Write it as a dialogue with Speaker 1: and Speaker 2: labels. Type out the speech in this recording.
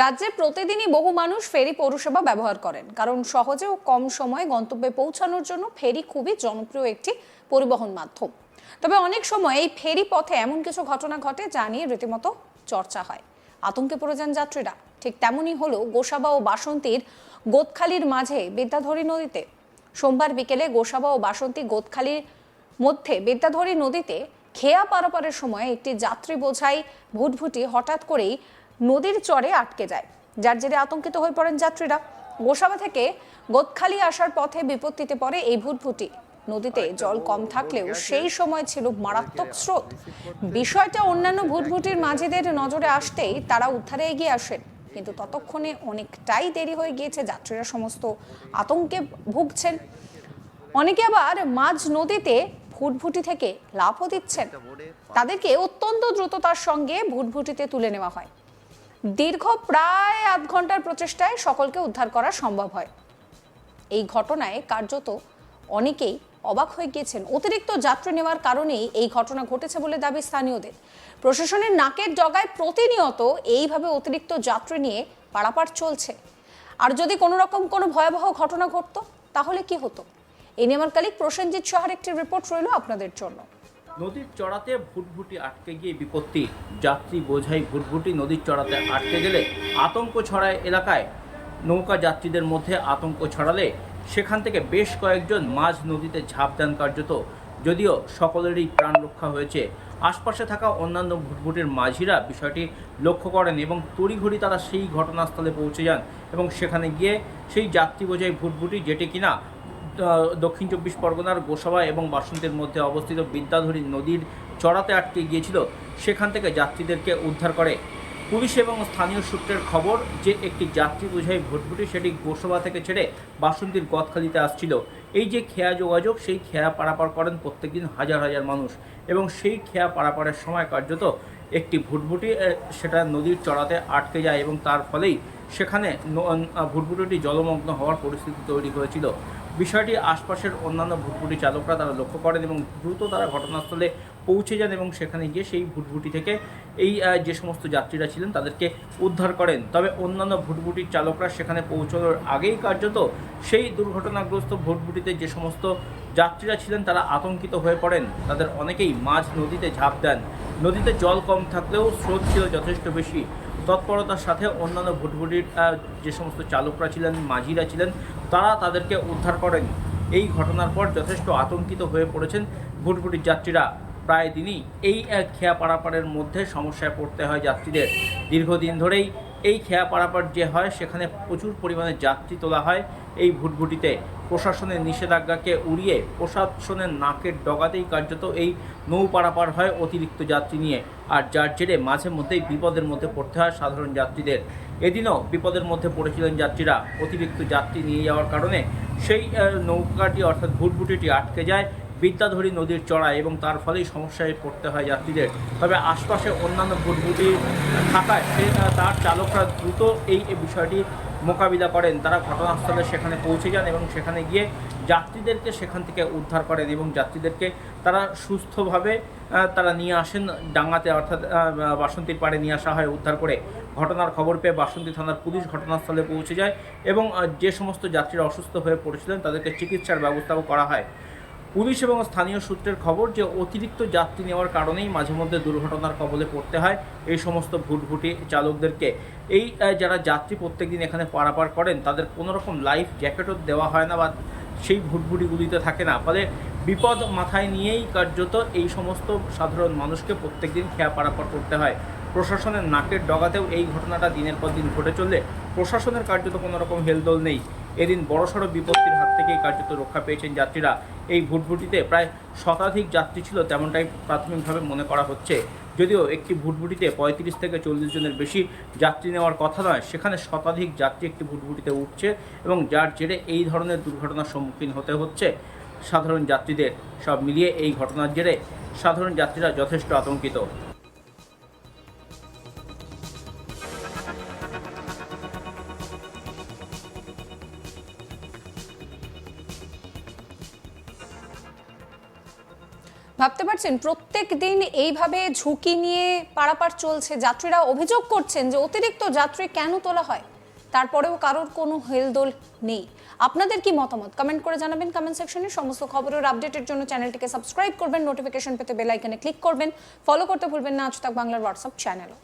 Speaker 1: রাজ্যে প্রতিদিনই বহু মানুষ ফেরি পরিষেবা ব্যবহার করেন। কারণ সহজে ও কম সময়ে গন্তব্যে পৌঁছানোর জন্য ফেরি খুবই জনপ্রিয় একটি পরিবহন মাধ্যম। তবে অনেক সময় এই ফেরি পথে এমন কিছু ঘটনা ঘটে যা নিয়ে রীতিমতো চর্চা হয়। আতঙ্কে পড়ে যান যাত্রীরা। ঠিক তেমনই হলো গোসাবা ও বাসন্তীর গোদখালির মাঝে বিদ্যাধরী নদীতে। সোমবার বিকেলে গোসাবা ও বাসন্তী গোদখালির মধ্যে বিদ্যাধরী নদীতে খেয়া পারাপারের সময় একটি যাত্রী বোঝাই ভুটভুটি হঠাৎ করেই নদীর চরে আটকে যায়। যার জেরে আতঙ্কিত হয়ে পড়েন যাত্রীরা। গোসাবা থেকে গোদখালি আসার পথে বিপত্তিতে পড়ে এই ভুটভুটি নদীতে জল কম থাকলেও সেই সময় ছিল মারাত্মক স্রোত। বিষয়টা অন্যান্য ভুটভুটির মাঝিদের নজরে আসতেই তারা উদ্ধারে এগিয়ে আসেন। কিন্তু ততক্ষণে অনেকটাই দেরি হয়ে গিয়েছে যাত্রীরা সমস্ত আতঙ্কে ভুগছেন। অনেকে আবার মাঝ নদীতে ভুটভুটি থেকে লাফও দিচ্ছেন। তাদেরকে অত্যন্ত দ্রুততার সঙ্গে ভুটভুটিতে তুলে নেওয়া হয়। দীর্ঘ প্রায় আধ ঘণ্টার প্রচেষ্টায় সকলকে উদ্ধার করা সম্ভব হয়। এই ঘটনায় কার্যত অনেকেই অবাক হয়ে গিয়েছেন। অতিরিক্ত যাত্রী নেওয়ার কারণেই এই ঘটনা ঘটেছে বলে দাবি স্থানীয়দের। প্রশাসনের নাকের ডগায় প্রতিনিয়ত এইভাবে অতিরিক্ত যাত্রী নিয়ে পারাপার চলছে। আর যদি কোনো রকম কোনো ভয়াবহ ঘটনা ঘটতো, তাহলে কি হতো? এই নিয়ে আমার কালিক প্রসেনজিৎ সাহার একটি রিপোর্ট রইল আপনাদের জন্য।
Speaker 2: নদীর চড়াতে ভুটভুটি আটকে গিয়ে বিপত্তি। যাত্রী বোঝাই ভুটভুটি নদীর চড়াতে আটকে গেলে আতঙ্ক ছড়ায় এলাকায়। নৌকা যাত্রীদের মধ্যে আতঙ্ক ছড়ালে সেখান থেকে বেশ কয়েকজন মাঝ নদীতে ঝাঁপ দেন কার্যত। যদিও সকলেরই প্রাণ রক্ষা হয়েছে। আশপাশে থাকা অন্যান্য ভুটভুটির মাঝিরা বিষয়টি লক্ষ্য করেন এবং তড়িঘড়ি তারা সেই ঘটনাস্থলে পৌঁছে যান এবং সেখানে গিয়ে সেই যাত্রী বোঝাই ভুটভুটি যেটি কিনা দক্ষিণ চব্বিশ পরগনার গোসাবা এবং বাসন্তের মধ্যে অবস্থিত বিদ্যাধরী নদীর চড়াতে আটকে গিয়েছিল, সেখান থেকে যাত্রীদেরকে উদ্ধার করে। পুলিশ এবং স্থানীয় সূত্রের খবর যে একটি যাত্রী বোঝাই ভুটভুটি সেটি গোসাবা থেকে ছেড়ে বাসন্তীর গদখালিতে আসছিল। এই যে খেয়া যোগাযোগ, সেই খেয়া পারাপার করেন প্রত্যেকদিন হাজার হাজার মানুষ এবং সেই খেয়া পারাপারের সময় কার্যত একটি ভুটভুটি সেটা নদীর চড়াতে আটকে যায় এবং তার ফলেই সেখানে ভুটভুটিটি জলমগ্ন হওয়ার পরিস্থিতি তৈরি হয়েছিল। বিষয়টি আশপাশের অন্যান্য ভুটভুটি চালকরা তারা লক্ষ্য করেন এবং দ্রুত তারা ঘটনাস্থলে পৌঁছে যান এবং সেখানে গিয়ে সেই ভুটভুটি থেকে এই যে সমস্ত যাত্রীরা ছিলেন তাদেরকে উদ্ধার করেন। তবে অন্যান্য ভুটভুটির চালকরা সেখানে পৌঁছানোর আগেই কার্যত সেই দুর্ঘটনাগ্রস্ত ভুটভুটিতে যে সমস্ত যাত্রীরা ছিলেন, তারা আতঙ্কিত হয়ে পড়েন। তাদের অনেকেই মাঝ নদীতে ঝাঁপ দেন। নদীতে জল কম থাকলেও স্রোত ছিল যথেষ্ট বেশি। তৎপরতার সাথে অন্যান্য ভুটভুটির যে সমস্ত চালকরা ছিলেন, মাঝিরা ছিলেন, তারা তাদেরকে উদ্ধার করেন। এই ঘটনার পর যথেষ্ট আতঙ্কিত হয়ে পড়েছেন ভুটভুটির যাত্রীরা। প্রায় দিনই এই খেয়া পারাপারের মধ্যে সমস্যায় পড়তে হয় যাত্রীদের। দীর্ঘদিন ধরেই এই খেয়া পারাপার যে হয়, সেখানে প্রচুর পরিমাণে যাত্রী তোলা হয়। এই ভুটভুটিতে প্রশাসনের নিষেধাজ্ঞাকে উড়িয়ে প্রশাসনের নাকের ডগাতেই কার্যত এই নৌ পারাপার হয় অতিরিক্ত যাত্রী নিয়ে। আর যার জেরে মাঝে মধ্যেই বিপদের মধ্যে পড়তে হয় সাধারণ যাত্রীদের। এদিনও বিপদের মধ্যে পড়েছিলেন যাত্রীরা। অতিরিক্ত যাত্রী নিয়ে যাওয়ার কারণে সেই নৌকাটি অর্থাৎ ভুটভুটিটি আটকে যায় বিদ্যাধরী নদীর চড়ায় এবং তার ফলেই সমস্যায় পড়তে হয় যাত্রীদের। তবে আশপাশে অন্যান্য ভুটভুটি থাকায় সে তার চালকরা দ্রুত এই বিষয়টি মোকাবিলা করেন, তারা ঘটনাস্থলে সেখানে পৌঁছে যান এবং সেখানে গিয়ে যাত্রীদেরকে সেখান থেকে উদ্ধার করেন এবং যাত্রীদেরকে তারা সুস্থভাবে তারা নিয়ে আসেন ডাঙ্গাতে, অর্থাৎ বাসন্তীর পাড়ে নিয়ে আসা হয় উদ্ধার করে। ঘটনার খবর পেয়ে বাসন্তী থানার পুলিশ ঘটনাস্থলে পৌঁছে যায় এবং যে সমস্ত যাত্রীরা অসুস্থ হয়ে পড়েছিলেন তাদেরকে চিকিৎসার ব্যবস্থাও করা হয়। পুলিশ এবং স্থানীয় সূত্রের খবর যে অতিরিক্ত যাত্রী নেওয়ার কারণেই মাঝে মধ্যে দুর্ঘটনার কবলে পড়তে হয় এই সমস্ত ভুটভুটি চালকদেরকে। এই যারা যাত্রী প্রত্যেকদিন এখানে পারাপার করেন, তাদের কোনো রকম লাইফ জ্যাকেটও দেওয়া হয় না বা সেই ভুটভুটিগুলিতে থাকে না। ফলে বিপদ মাথায় নিয়েই কার্যত এই সমস্ত সাধারণ মানুষকে প্রত্যেকদিন খেয়া পারাপার করতে হয়। প্রশাসনের নাকের ডগাতেও এই ঘটনাটা দিনের পর দিন ঘটে চললে প্রশাসনের কার্যত কোনো রকম হেলদোল নেই। এদিন বড়সড় বিপত্তির হাত থেকেই কার্যত রক্ষা পেয়েছেন যাত্রীরা। এই ভুটভুটিতে প্রায় শতাধিক যাত্রী ছিল তেমনটাই প্রাথমিকভাবে মনে করা হচ্ছে। যদিও একটি ভুটভুটিতে পঁয়ত্রিশ থেকে চল্লিশ জনের বেশি যাত্রী নেওয়ার কথা নয়, সেখানে শতাধিক যাত্রী একটি ভুটভুটিতে উঠছে এবং যার জেরে এই ধরনের দুর্ঘটনার সম্মুখীন হতে হচ্ছে। সাধারণ যাত্রীদের সব মিলিয়ে এই ঘটনার জেরে সাধারণ যাত্রীরা যথেষ্ট আতঙ্কিত।
Speaker 1: ভাবতে পারছেন, প্রত্যেক দিন এইভাবে ঝুঁকি নিয়ে পারাপার চলছে, যাত্রীরা অভিযোগ করছেন যে অতিরিক্ত যাত্রী কেন তোলা হয়? তারপরেও কারোর কোনো হেলদোল নেই। আপনাদের কি মতামত? কমেন্ট করে জানাবেন কমেন্ট সেকশনে সমস্ত খবরের আপডেটের জন্য চ্যানেলটিকে সাবস্ক্রাইব করবেন নোটিফিকেশন পেতে বেল আইকনে ক্লিক করবেন। ফলো করতে ভুলবেন না। আজ তাক বাংলার হোয়াটসঅ্যাপ চ্যানেলও